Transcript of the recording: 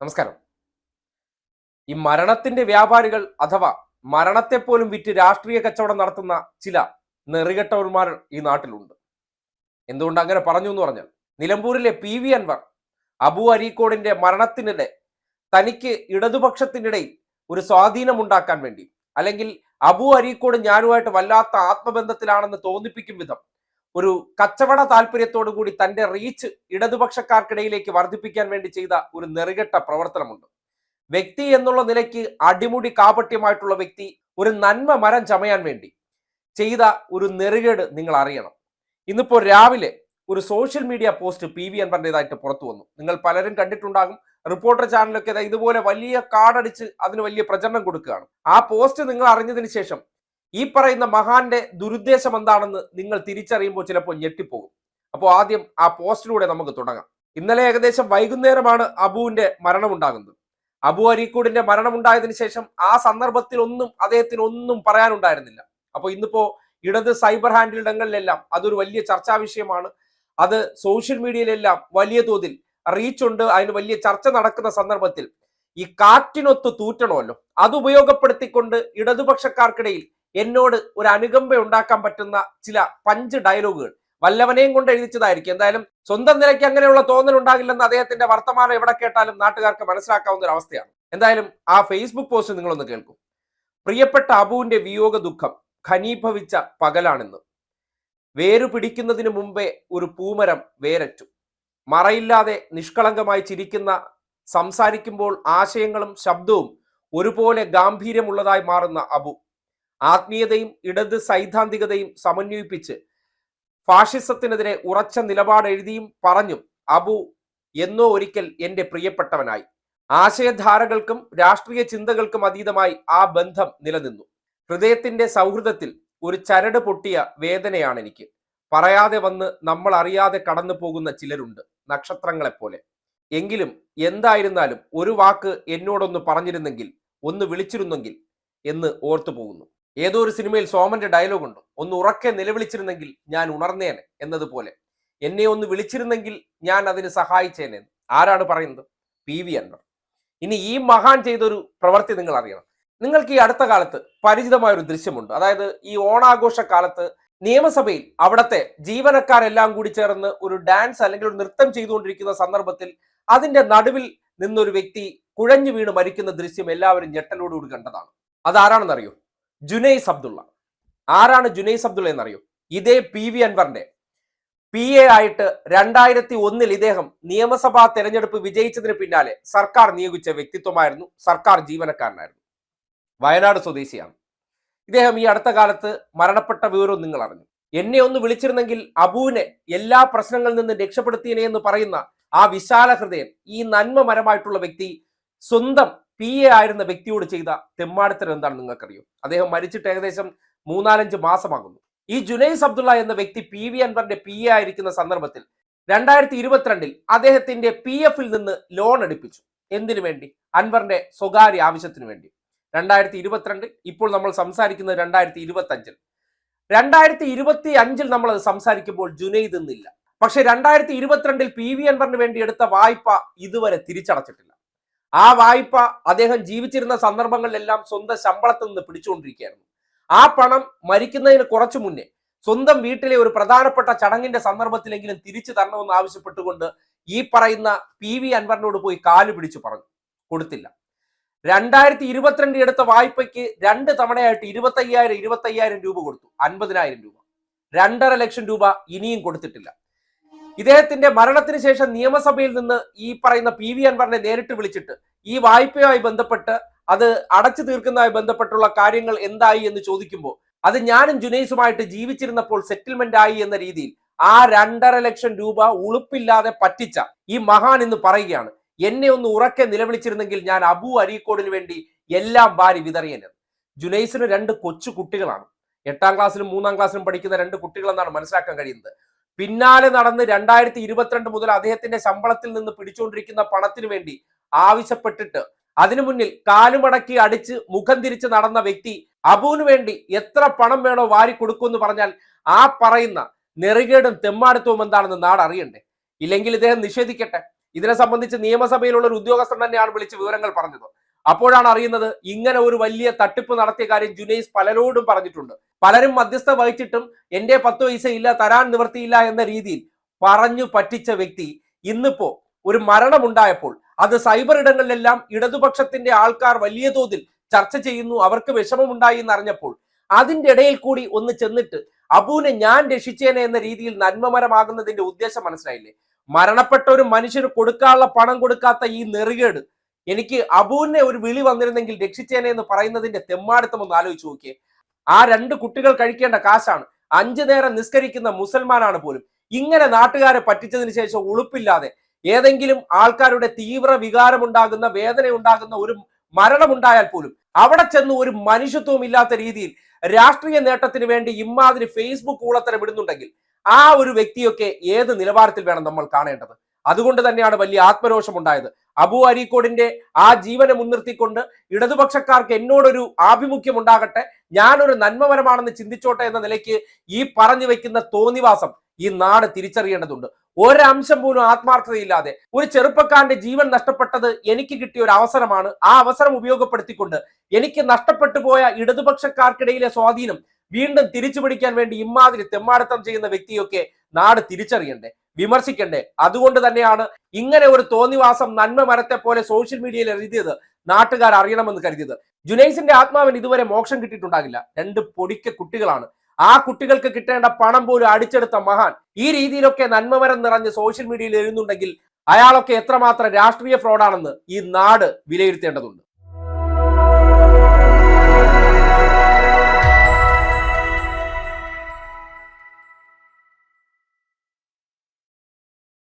നമസ്കാരം. ഈ മരണത്തിന്റെ വ്യാപാരികൾ അഥവാ മരണത്തെ പോലും വിറ്റ് രാഷ്ട്രീയ കച്ചവടം നടത്തുന്ന ചില നെറികെട്ടവന്മാർ ഈ നാട്ടിലുണ്ട്. എന്തുകൊണ്ട് അങ്ങനെ പറഞ്ഞു എന്ന് പറഞ്ഞാൽ നിലമ്പൂരിലെ പി വി അൻവർ അബു അരീക്കോടിന്റെ മരണത്തിനിടെ തനിക്ക് ഇടതുപക്ഷത്തിനിടയിൽ ഒരു സ്വാധീനം ഉണ്ടാക്കാൻ വേണ്ടി അല്ലെങ്കിൽ അബു അരീക്കോട് ഞാനുമായിട്ട് വല്ലാത്ത ആത്മബന്ധത്തിലാണെന്ന് തോന്നിപ്പിക്കും വിധം ഒരു കച്ചവട താല്പര്യത്തോടു കൂടി തന്റെ റീച്ച് ഇടതുപക്ഷക്കാർക്കിടയിലേക്ക് വർദ്ധിപ്പിക്കാൻ വേണ്ടി ചെയ്ത ഒരു നെറുകെട്ട പ്രവർത്തനമുണ്ട്. വ്യക്തി എന്നുള്ള നിലയ്ക്ക് അടിമുടി കാപട്യമായിട്ടുള്ള വ്യക്തി ഒരു നന്മ മരം ചമയാൻ വേണ്ടി ചെയ്ത ഒരു നെറുകേട് നിങ്ങൾ അറിയണം. ഇന്നിപ്പോൾ രാവിലെ ഒരു social media post P V അൻവറിന്റെതായിട്ട് പുറത്തു വന്നു. നിങ്ങൾ പലരും കണ്ടിട്ടുണ്ടാകും. റിപ്പോർട്ടർ ചാനലൊക്കെ ഇതുപോലെ വലിയ കാർഡടിച്ച് അതിന് വലിയ പ്രചരണം കൊടുക്കുകയാണ്. ആ പോസ്റ്റ് നിങ്ങൾ അറിഞ്ഞതിന് ശേഷം ഈ പറയുന്ന മഹാന്റെ ദുരുദ്ദേശം എന്താണെന്ന് നിങ്ങൾ തിരിച്ചറിയുമ്പോൾ ചിലപ്പോൾ ഞെട്ടിപ്പോകും. അപ്പോൾ ആദ്യം ആ പോസ്റ്റിലൂടെ നമുക്ക് തുടങ്ങാം. ഇന്നലെ ഏകദേശം വൈകുന്നേരമാണ് അബുവിന്റെ മരണമുണ്ടാകുന്നത്. അബു അരീക്കൂടിന്റെ മരണമുണ്ടായതിനു ശേഷം ആ സന്ദർഭത്തിൽ ഒന്നും അദ്ദേഹത്തിന് ഒന്നും പറയാനുണ്ടായിരുന്നില്ല. അപ്പോൾ ഇന്നിപ്പോ ഇടത് സൈബർ ഹാൻഡിൽ ഇടങ്ങളിലെല്ലാം അതൊരു വലിയ ചർച്ചാ വിഷയമാണ്. അത് സോഷ്യൽ മീഡിയയിലെല്ലാം വലിയ തോതിൽ റീച്ച് ഉണ്ട്. അതിന് വലിയ ചർച്ച നടക്കുന്ന സന്ദർഭത്തിൽ ഈ കാറ്റിനൊത്ത് തൂറ്റണമല്ലോ. അത് ഉപയോഗപ്പെടുത്തിക്കൊണ്ട് ഇടതുപക്ഷക്കാർക്കിടയിൽ എന്നോട് ഒരു അനുകമ്പ ഉണ്ടാക്കാൻ പറ്റുന്ന ചില പഞ്ച് ഡയലോഗുകൾ വല്ലവനെയും കൊണ്ട് എഴുതിച്ചതായിരിക്കും. എന്തായാലും സ്വന്തം നിലയ്ക്ക് അങ്ങനെയുള്ള തോന്നൽ ഉണ്ടാകില്ലെന്ന് അദ്ദേഹത്തിന്റെ വർത്തമാനം എവിടെ കേട്ടാലും നാട്ടുകാർക്ക് മനസ്സിലാക്കാവുന്ന ഒരു അവസ്ഥയാണ്. എന്തായാലും ആ ഫേസ്ബുക്ക് പോസ്റ്റ് നിങ്ങളൊന്ന് കേൾക്കും. പ്രിയപ്പെട്ട അബുവിന്റെ വിയോഗ ദുഃഖം ഖനീഭവിച്ച പകലാണെന്ന്. വേരു പിടിക്കുന്നതിന് മുമ്പേ ഒരു പൂമരം വേരറ്റു. മറയില്ലാതെ നിഷ്കളങ്കമായി ചിരിക്കുന്ന സംസാരിക്കുമ്പോൾ ആശയങ്ങളും ശബ്ദവും ഒരുപോലെ ഗാംഭീര്യമുള്ളതായി മാറുന്ന അബു. ആത്മീയതയും ഇടത് സൈദ്ധാന്തികതയും സമന്വയിപ്പിച്ച് ഫാഷിസത്തിനെതിരെ ഉറച്ച നിലപാട് എഴുതിയും പറഞ്ഞും അബു എന്നോ ഒരിക്കൽ എന്റെ പ്രിയപ്പെട്ടവനായി. ആശയധാരകൾക്കും രാഷ്ട്രീയ ചിന്തകൾക്കും അതീതമായി ആ ബന്ധം നിലനിന്നു. ഹൃദയത്തിന്റെ സൗഹൃദത്തിൽ ഒരു ചരട് പൊട്ടിയ വേദനയാണ് എനിക്ക് പറയാതെ വന്ന് നമ്മൾ അറിയാതെ കടന്നു പോകുന്ന ചിലരുണ്ട് നക്ഷത്രങ്ങളെപ്പോലെ. എങ്കിലും എന്തായിരുന്നാലും ഒരു വാക്ക് എന്നോടൊന്ന് പറഞ്ഞിരുന്നെങ്കിൽ ഒന്ന് വിളിച്ചിരുന്നെങ്കിൽ എന്ന് ഓർത്തു പോകുന്നു ഏതോ ഒരു സിനിമയിൽ സോമന്റെ ഡയലോഗ് ഉണ്ട്. ഒന്ന് ഉറക്കെ നിലവിളിച്ചിരുന്നെങ്കിൽ ഞാൻ ഉണർന്നേനെ എന്നതുപോലെ. എന്നെ ഒന്ന് വിളിച്ചിരുന്നെങ്കിൽ ഞാൻ അതിന് സഹായിച്ചേനെ. ആരാണ് പറയുന്നത്? P V Anvar. ഇനി ഈ മഹാൻ ചെയ്തൊരു പ്രവൃത്തി നിങ്ങൾ അറിയണം. നിങ്ങൾക്ക് ഈ അടുത്ത കാലത്ത് പരിചിതമായ ഒരു ദൃശ്യമുണ്ട്. അതായത് ഈ ഓണാഘോഷ കാലത്ത് നിയമസഭയിൽ അവിടത്തെ ജീവനക്കാരെല്ലാം കൂടി ചേർന്ന് ഒരു ഡാൻസ് അല്ലെങ്കിൽ ഒരു നൃത്തം ചെയ്തുകൊണ്ടിരിക്കുന്ന സന്ദർഭത്തിൽ അതിന്റെ നടുവിൽ നിന്നൊരു വ്യക്തി കുഴഞ്ഞു വീണ് മരിക്കുന്ന ദൃശ്യം എല്ലാവരും ഞെട്ടലോടുകൂടി കണ്ടതാണ്. അതാരാണെന്നറിയോ? ജുനൈസ് അബ്ദുള്ള. ആരാണ് ജുനൈസ് അബ്ദുള്ള എന്നറിയോ? ഇതേ പി വി അൻവറിന്റെ. പി എ ആയിട്ട് രണ്ടായിരത്തി ഒന്നിൽ ഇദ്ദേഹം നിയമസഭാ തെരഞ്ഞെടുപ്പ് വിജയിച്ചതിന് പിന്നാലെ സർക്കാർ നിയോഗിച്ച വ്യക്തിത്വമായിരുന്നു. സർക്കാർ ജീവനക്കാരനായിരുന്നു. വയനാട് സ്വദേശിയാണ്. ഇദ്ദേഹം ഈ അടുത്ത കാലത്ത് മരണപ്പെട്ട വിവരവും നിങ്ങൾ അറിഞ്ഞു. എന്നെ ഒന്ന് വിളിച്ചിരുന്നെങ്കിൽ അബുവിനെ എല്ലാ പ്രശ്നങ്ങളിൽ നിന്ന് രക്ഷപ്പെടുത്തിയനെ എന്ന് പറയുന്ന ആ വിശാല ഹൃദയൻ ഈ നന്മമരമായിട്ടുള്ള വ്യക്തി സ്വന്തം പി എ ആയിരുന്ന വ്യക്തിയോട് ചെയ്ത തെമ്മാടിത്തരം എന്താണ് നിങ്ങൾക്കറിയോ? അദ്ദേഹം മരിച്ചിട്ട് ഏകദേശം മൂന്നാലഞ്ച് മാസമാകുന്നു. ഈ ജുനൈസ് അബ്ദുള്ള എന്ന വ്യക്തി പി വി അൻവറിന്റെ പി എ ആയിരിക്കുന്ന സന്ദർഭത്തിൽ രണ്ടായിരത്തി ഇരുപത്തിരണ്ടിൽ അദ്ദേഹത്തിന്റെ പി എഫിൽ നിന്ന് ലോൺ എടുപ്പിച്ചു. എന്തിനു വേണ്ടി? അൻവറിന്റെ സ്വകാര്യ ആവശ്യത്തിനു വേണ്ടി. രണ്ടായിരത്തി ഇരുപത്തിരണ്ടിൽ ഇപ്പോൾ നമ്മൾ സംസാരിക്കുന്നത് രണ്ടായിരത്തി ഇരുപത്തി അഞ്ചിൽ രണ്ടായിരത്തി ഇരുപത്തി അഞ്ചിൽ നമ്മൾ അത് സംസാരിക്കുമ്പോൾ ജുനൈദ് എന്നില്ല പക്ഷെ രണ്ടായിരത്തി ഇരുപത്തിരണ്ടിൽ പി വി അൻവറിന് വേണ്ടി എടുത്ത വായ്പ ഇതുവരെ തിരിച്ചടച്ചിട്ടില്ല. ആ വായ്പ അദ്ദേഹം ജീവിച്ചിരുന്ന സന്ദർഭങ്ങളിലെല്ലാം സ്വന്തം ശമ്പളത്തിൽ നിന്ന് പിടിച്ചുകൊണ്ടിരിക്കുകയായിരുന്നു. ആ പണം മരിക്കുന്നതിന് കുറച്ചു മുന്നേ സ്വന്തം വീട്ടിലെ ഒരു പ്രധാനപ്പെട്ട ചടങ്ങിന്റെ സന്ദർഭത്തിലെങ്കിലും തിരിച്ചു തരണമെന്ന് ആവശ്യപ്പെട്ടുകൊണ്ട് ഈ പറയുന്ന പി വി അൻവറിനോട് പോയി കാൽ പിടിച്ചു പറഞ്ഞു. കൊടുത്തില്ല. രണ്ടായിരത്തി ഇരുപത്തിരണ്ട് എടുത്ത വായ്പയ്ക്ക് രണ്ട് തവണയായിട്ട് ഇരുപത്തയ്യായിരം ഇരുപത്തയ്യായിരം രൂപ കൊടുത്തു. അൻപതിനായിരം രൂപ. രണ്ടര ലക്ഷം രൂപ ഇനിയും കൊടുത്തിട്ടില്ല. ഇദ്ദേഹത്തിന്റെ മരണത്തിന് ശേഷം നിയമസഭയിൽ നിന്ന് ഈ പറയുന്ന പി വി അൻവറിനെ നേരിട്ട് വിളിച്ചിട്ട് ഈ വായ്പയുമായി ബന്ധപ്പെട്ട് അത് അടച്ചു തീർക്കുന്നതുമായി ബന്ധപ്പെട്ടുള്ള കാര്യങ്ങൾ എന്തായി എന്ന് ചോദിക്കുമ്പോൾ അത് ഞാനും ജുനൈസുമായിട്ട് ജീവിച്ചിരുന്നപ്പോൾ സെറ്റിൽമെന്റ് ആയി എന്ന രീതിയിൽ ആ രണ്ടര ലക്ഷം രൂപ ഉളുപ്പില്ലാതെ പറ്റിച്ച ഈ മഹാൻ എന്ന് പറയുകയാണ്. എന്നെ ഒന്ന് ഉറക്കെ നിലവിളിച്ചിരുന്നെങ്കിൽ ഞാൻ അബു അരീക്കോടിന് വേണ്ടി എല്ലാം വാരി വിതറിയന്. ജുനൈസിന് രണ്ട് കൊച്ചു കുട്ടികളാണ്. എട്ടാം ക്ലാസ്സിലും മൂന്നാം ക്ലാസ്സിലും പഠിക്കുന്ന രണ്ട് കുട്ടികളെന്നാണ് മനസ്സിലാക്കാൻ കഴിയുന്നത്. പിന്നാലെ നടന്ന് രണ്ടായിരത്തി ഇരുപത്തിരണ്ട് മുതൽ അദ്ദേഹത്തിന്റെ ശമ്പളത്തിൽ നിന്ന് പിടിച്ചുകൊണ്ടിരിക്കുന്ന പണത്തിനു വേണ്ടി ആവശ്യപ്പെട്ടിട്ട് അതിനു മുന്നിൽ കാലുമടക്കി അടിച്ച് മുഖം തിരിച്ച് നടന്ന വ്യക്തി അബുവിന് വേണ്ടി എത്ര പണം വേണോ വാരി കൊടുക്കുമെന്ന് പറഞ്ഞാൽ ആ പറയുന്ന നെറികേടും തെമ്മാടുത്തവും എന്താണെന്ന് നാട് അറിയണ്ടേ? ഇല്ലെങ്കിൽ ഇദ്ദേഹം നിഷേധിക്കട്ടെ? ഇതിനെ സംബന്ധിച്ച് നിയമസഭയിലുള്ള ഒരു ഉദ്യോഗസ്ഥൻ തന്നെയാണ് വിളിച്ച് വിവരങ്ങൾ പറഞ്ഞത്. അപ്പോഴാണ് അറിയുന്നത് ഇങ്ങനെ ഒരു വലിയ തട്ടിപ്പ് നടത്തിയ കാര്യം ജുനൈസ് പലരോടും പറഞ്ഞിട്ടുണ്ട്. പലരും മധ്യസ്ഥ വഹിച്ചിട്ടും എന്റെ പത്ത് പൈസ ഇല്ല തരാൻ നിവർത്തിയില്ല എന്ന രീതിയിൽ പറഞ്ഞു പറ്റിച്ച വ്യക്തി ഇന്നിപ്പോ ഒരു മരണമുണ്ടായപ്പോൾ അത് സൈബർ ഇടങ്ങളിലെല്ലാം ഇടതുപക്ഷത്തിന്റെ ആൾക്കാർ വലിയ തോതിൽ ചർച്ച ചെയ്യുന്നു അവർക്ക് വിഷമമുണ്ടായി എന്ന് അറിഞ്ഞപ്പോൾ അതിന്റെ ഇടയിൽ കൂടി ഒന്ന് ചെന്നിട്ട് അബുവിനെ ഞാൻ രക്ഷിച്ചേനെ എന്ന രീതിയിൽ നന്മമരമാകുന്നതിന്റെ ഉദ്ദേശം മനസ്സിലായില്ലേ? മരണപ്പെട്ട ഒരു മനുഷ്യന് കൊടുക്കാനുള്ള പണം കൊടുക്കാത്ത ഈ നെറുകേട് എനിക്ക് അബുവിനെ ഒരു വിളി വന്നിരുന്നെങ്കിൽ രക്ഷിച്ചേനെ എന്ന് പറയുന്നതിന്റെ തെമ്മാടിത്തം ഒന്ന് ആലോചിച്ച് നോക്കിയേ. ആ രണ്ട് കുട്ടികൾ കഴിക്കേണ്ട കാശാണ്. അഞ്ചു നേരം നിസ്കരിക്കുന്ന മുസൽമാനാണ് പോലും. ഇങ്ങനെ നാട്ടുകാരെ പറ്റിച്ചതിന് ശേഷം ഉളുപ്പില്ലാതെ ഏതെങ്കിലും ആൾക്കാരുടെ തീവ്ര വികാരമുണ്ടാകുന്ന വേദന ഉണ്ടാകുന്ന ഒരു മരണമുണ്ടായാൽ പോലും അവിടെ ചെന്ന് ഒരു മനുഷ്യത്വം ഇല്ലാത്ത രീതിയിൽ രാഷ്ട്രീയ നേട്ടത്തിന് വേണ്ടി ഇമ്മാതിരി ഫേസ്ബുക്ക് ഊളത്തരം ഇടുന്നുണ്ടെങ്കിൽ ആ ഒരു വ്യക്തിയൊക്കെ ഏത് നിലവാരത്തിൽ വേണം നമ്മൾ കാണേണ്ടത്? അതുകൊണ്ട് തന്നെയാണ് വലിയ ആത്മരോഷം ഉണ്ടായത്. അബു അരീക്കോടിന്റെ ആ ജീവനെ മുൻനിർത്തിക്കൊണ്ട് ഇടതുപക്ഷക്കാർക്ക് എന്നോടൊരു ആഭിമുഖ്യം ഉണ്ടാകട്ടെ ഞാനൊരു നന്മപരമാണെന്ന് ചിന്തിച്ചോട്ടെ എന്ന നിലയ്ക്ക് ഈ പറഞ്ഞു വെക്കുന്ന തോന്നിവാസം ഈ നാട് തിരിച്ചറിയേണ്ടതുണ്ട്. ഒരംശം പോലും ആത്മാർത്ഥതയില്ലാതെ ഒരു ചെറുപ്പക്കാരന്റെ ജീവൻ നഷ്ടപ്പെട്ടത് എനിക്ക് കിട്ടിയ ഒരു അവസരമാണ്. ആ അവസരം ഉപയോഗപ്പെടുത്തിക്കൊണ്ട് എനിക്ക് നഷ്ടപ്പെട്ടു പോയ ഇടതുപക്ഷക്കാർക്കിടയിലെ സ്വാധീനം വീണ്ടും തിരിച്ചു പിടിക്കാൻ വേണ്ടി ഇമ്മാതിരി തെമ്മാടത്തം ചെയ്യുന്ന വ്യക്തിയൊക്കെ നാട് തിരിച്ചറിയണ്ടേ? വിമർശിക്കണ്ടേ? അതുകൊണ്ട് തന്നെയാണ് ഇങ്ങനെ ഒരു തോന്നിവാസം നന്മ മരത്തെ പോലെ സോഷ്യൽ മീഡിയയിൽ എഴുതിയത് നാട്ടുകാർ അറിയണമെന്ന് കരുതിയത്. ജുനൈസിന്റെ ആത്മാവിന് ഇതുവരെ മോക്ഷം കിട്ടിയിട്ടുണ്ടാകില്ല. രണ്ട് പൊടിക്ക കുട്ടികളാണ്. ആ കുട്ടികൾക്ക് കിട്ടേണ്ട പണം പോലും അടിച്ചെടുത്ത മഹാൻ ഈ രീതിയിലൊക്കെ നന്മമരം നിറഞ്ഞ് സോഷ്യൽ മീഡിയയിൽ എഴുതുന്നുണ്ടെങ്കിൽ അയാളൊക്കെ എത്രമാത്രം രാഷ്ട്രീയ ഫ്രോഡാണെന്ന് ഈ നാട് വിലയിരുത്തേണ്ടതുണ്ട്.